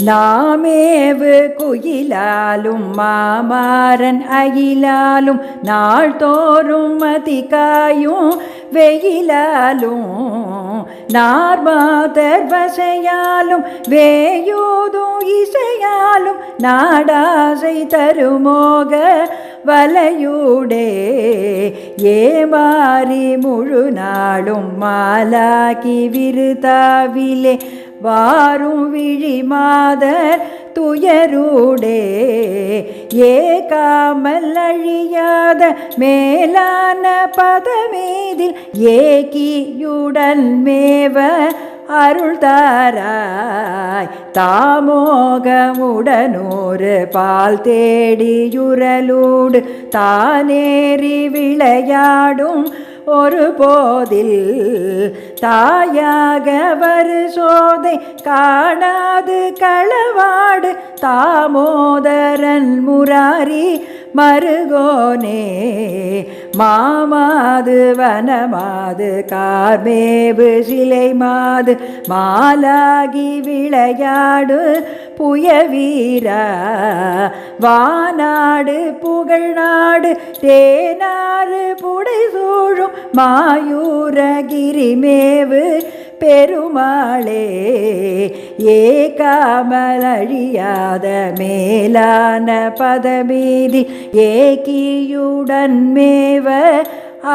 நாமேவு குயிலாலும் மாமாரன் அகிலாலும் நாள்தோறும் மதிகாயும் வெயிலாலும் நார்மாதர் வசையாலும் வேயோதும் இசையாலும் நாடாசை தருமோக வலையூடே ஏமாறி முழு நாளும் மாலாகி விருதாவிலே வாரும் விழி மாதர் துயரூடே ஏகாமல் அழியாத மேலான பதமேதில் ஏகியுடன் மேவ அருள்தாராய் தாமோகமுடனோரு பால் தேடியுரலூடு தானேறி விளையாடும் ஒரு போதில் தாயாக வரு சோதை காணாது களவாடு தாமோதரன் முராரி மருகோனே மாமாது வனமாது கார்மேபு சிலை மாது மாலாகி விளையாடு புயவீரா வானாடு புகழ்நாடு தேனாறு புடை சூழும் மாயூரகிரிமேவு பெருமாளே ஏகாமலழியாத மேலான பதமீதி ஏகியுடன் மேவ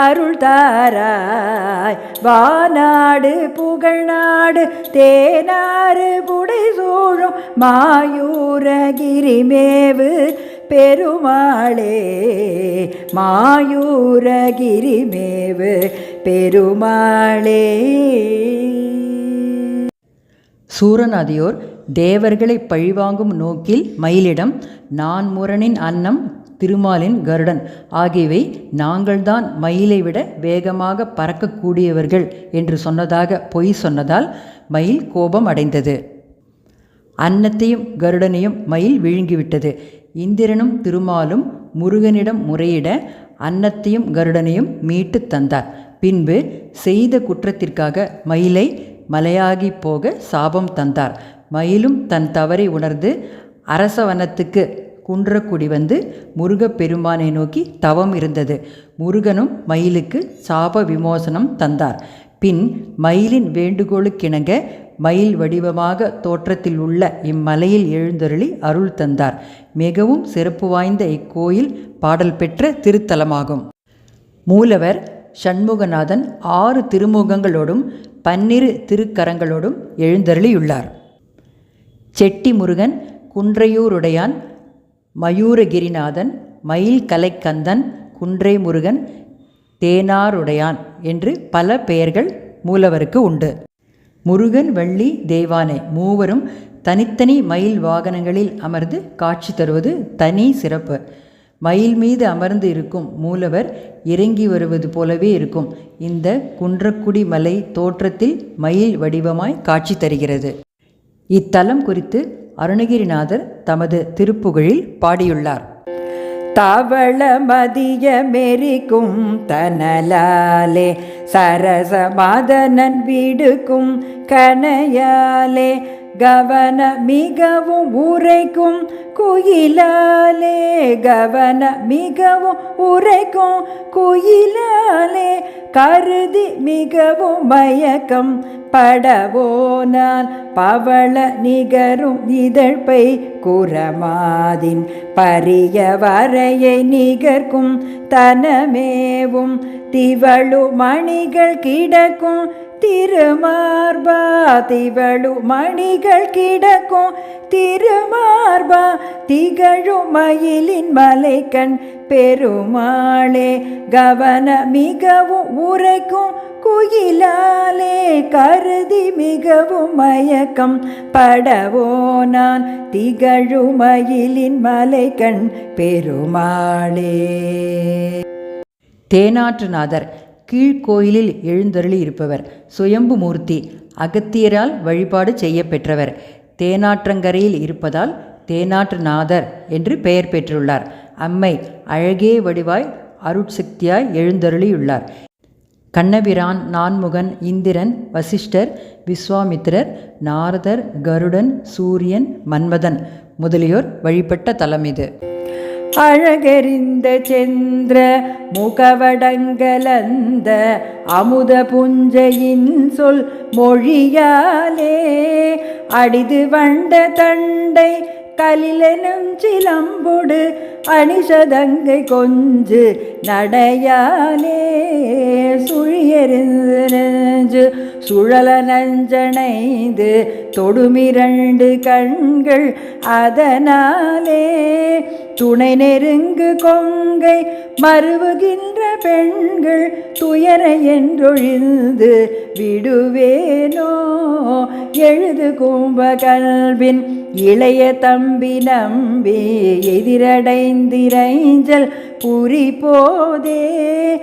அருள்தாராய். வானாடு புகழ்நாடு தேனாறு புடை சூழும் மாயூரகிரிமேவு பெருமாளே மாயூரகிரிமேவு பெருமாளே. சூரநாதியோர் தேவர்களை பழிவாங்கும் நோக்கில் மயிலிடம் நான் முரணின் அன்னம் திருமாலின் கருடன். ஆகியவை நாங்கள்தான் மயிலை விட வேகமாக பறக்கக்கூடியவர்கள் என்று சொன்னதாக பொய் சொன்னதால் மயில் கோபம் அடைந்தது. அன்னத்தையும் கருடனையும் மயில் விழுங்கிவிட்டது. இந்திரனும் திருமாலும் முருகனிடம் முறையிட அன்னத்தையும் கருடனையும் மீட்டு தந்தார். பின்பு செய்த குற்றத்திற்காக மயிலை மலையாகி போக சாபம் தந்தார். மயிலும் தன் தவறை உணர்ந்து அரசவனத்துக்கு குன்றக்குடி வந்து முருகப்பெருமானை நோக்கி தவம் இருந்தது. முருகனும் மயிலுக்கு சாப விமோசனம் தந்தார். பின் மயிலின் வேண்டுகோளுக்கிணங்க மயில் வடிவமாக தோற்றத்தில் உள்ள இம்மலையில் எழுந்தருளி அருள் தந்தார். மிகவும் சிறப்பு வாய்ந்த இக்கோயில் பாடல் பெற்ற திருத்தலமாகும். மூலவர் சண்முகநாதன் ஆறு திருமுகங்களோடும் பன்னிரு திருக்கரங்களோடும் எழுந்தருளியுள்ளார். செட்டி முருகன் குன்றையூருடையான் மயூரகிரிநாதன் மயில் கலைக்கந்தன் குன்றை முருகன் தேனாருடையான் என்று பல பெயர்கள் மூலவருக்கு உண்டு. முருகன் வள்ளி தேவானை மூவரும் தனித்தனி மயில் வாகனங்களில் அமர்ந்து காட்சி தருவது தனி சிறப்பு. மயில் மீது அமர்ந்து இருக்கும் மூலவர் இறங்கி வருவது போலவே இருக்கும். இந்த குன்றக்குடி மலை தோற்றத்தில் மயில் வடிவமாய் காட்சி தருகிறது. இத்தலம் குறித்து அருணகிரிநாதர் தமது திருப்புகழில் பாடியுள்ளார். தவள மதிய மெரிக்கும் தனலாலே சரசமாதனன் வீடுக்கும் கனையாலே கவன மிகவும் உரைக்கும் குயிலாலே கவன மிகவும் உரைக்கும் குயிலாலே கருதி மிகவும் மயக்கம் படவோ நான் பவள நிகரும் இதழ்பை குரமாதின் பரிய வரையை நிகர்க்கும் தனமேவும் திவழு மணிகள் கிடக்கும் திருமார்பா திவழு மணிகள் கிடக்கும். திருமார்பா திகழு மயிலின் மலைக்கண் பெருமாளே கவன மிகவும் உரைக்கும் குயிலாலே கருதி மிகவும் மயக்கம் படவோ நான். திகழு மயிலின் மலைக்கண் பெருமாளே. தேனாற்றுநாதர் கீழ்கோயிலில் எழுந்தருளி இருப்பவர். சுயம்பு மூர்த்தி அகத்தியரால் வழிபாடு செய்ய பெற்றவர் தேனாற்றங்கரையில் இருப்பதால் தேனாற்றுநாதர் என்று பெயர் பெற்றுள்ளார். அம்மை அழகே வடிவாய் அருட்சக்தியாய் எழுந்தருளியுள்ளார். கண்ணபிரான் நான்முகன் இந்திரன் வசிஷ்டர் விஸ்வாமித்திரர் நாரதர் கருடன் சூரியன் மன்மதன் முதலியோர் வழிபட்ட தலம் இது. அழகெறிந்த சென்ற முகவடங்கலந்த அமுத புஞ்சையின் சொல் மொழியாலே அடிது வண்ட தண்டை கலிலெனும் சிலம்பொடு அணிசதங்கை கொஞ்சு நடையாலே சுழியறிந்து நெஞ்சு சுழல நஞ்சனைந்து தொடுமிரண்டு கண்கள் அதனாலே துணை நெருங்கு கொங்கை மறுவுகின்ற பெண்கள் துயர என்றொழிந்து விடுவேனோ எழுது கும்ப கல்வின் இளைய தம்பி நம்பி எதிரடைந்திரைஞ்சல் புரி போதே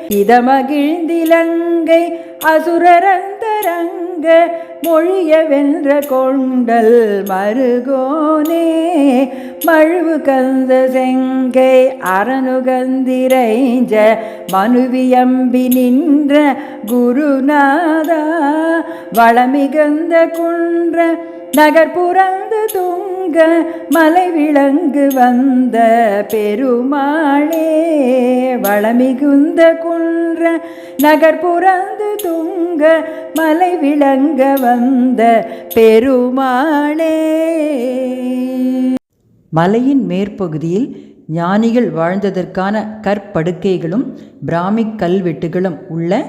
இதமகிழ்ந்திலங்கை அசுரரந்தரங்க மொழிய வென்ற கொண்டல் மருகோனே. மழுவு கந்த செங்கை அரணுகந்திரைஞ்ச மனுவியம்பி நின்ற குருநாதா. வளமிகந்த குன்ற நகர்புறந்து துங்க மலை விளங்கு வந்த பெருமாளே. வளமிகுந்த குன்ற நகர்புறந்து துங்க மலை விளங்க வந்த பெருமாளே. மலையின் மேற்பகுதியில் ஞானிகள் வாழ்ந்ததற்கான கற்படுக்கைகளும் பிராமிக் கல்வெட்டுகளும் உள்ள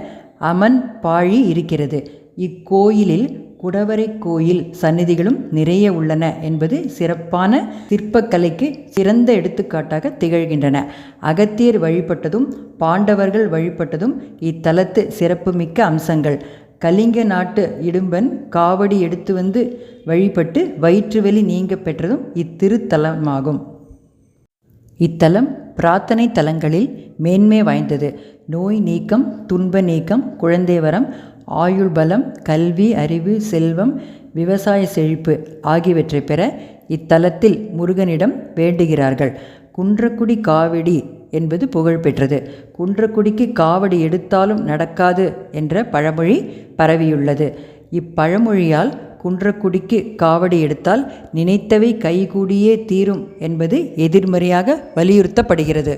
அமன் பாழி இருக்கிறது. இக்கோயிலில் குடவரை கோயில் சந்நிதிகளும் நிறைய உள்ளன என்பது சிறப்பான சிற்பக்கலைக்கு சிறந்த எடுத்துக்காட்டாக திகழ்கின்றன. அகத்தியர் வழிபட்டதும் பாண்டவர்கள் வழிபட்டதும் இத்தலத்து சிறப்புமிக்க அம்சங்கள். கலிங்க நாட்டு இடும்பன் காவடி எடுத்து வந்து வழிபட்டு வயிற்றுவலி நீங்க பெற்றதும் இத்திருத்தலமாகும். இத்தலம் பிரார்த்தனை தலங்களில் மேன்மை வாய்ந்தது. நோய் நீக்கம் துன்ப நீக்கம் குழந்தை வரம் ஆயுள் பலம் கல்வி அறிவு செல்வம் விவசாய செழிப்பு ஆகியவற்றை பெற இத்தலத்தில் முருகனிடம் வேண்டுகிறார்கள். குன்றக்குடி காவடி என்பது புகழ்பெற்றது குன்றக்குடிக்கு காவடி எடுத்தாலும் நடக்காது என்ற பழமொழி பரவியுள்ளது. இப்பழமொழியால் குன்றக்குடிக்கு காவடி எடுத்தால் நினைத்தவை கைகூடியே தீரும் என்பது எதிர்மறையாக வலியுறுத்தப்படுகிறது.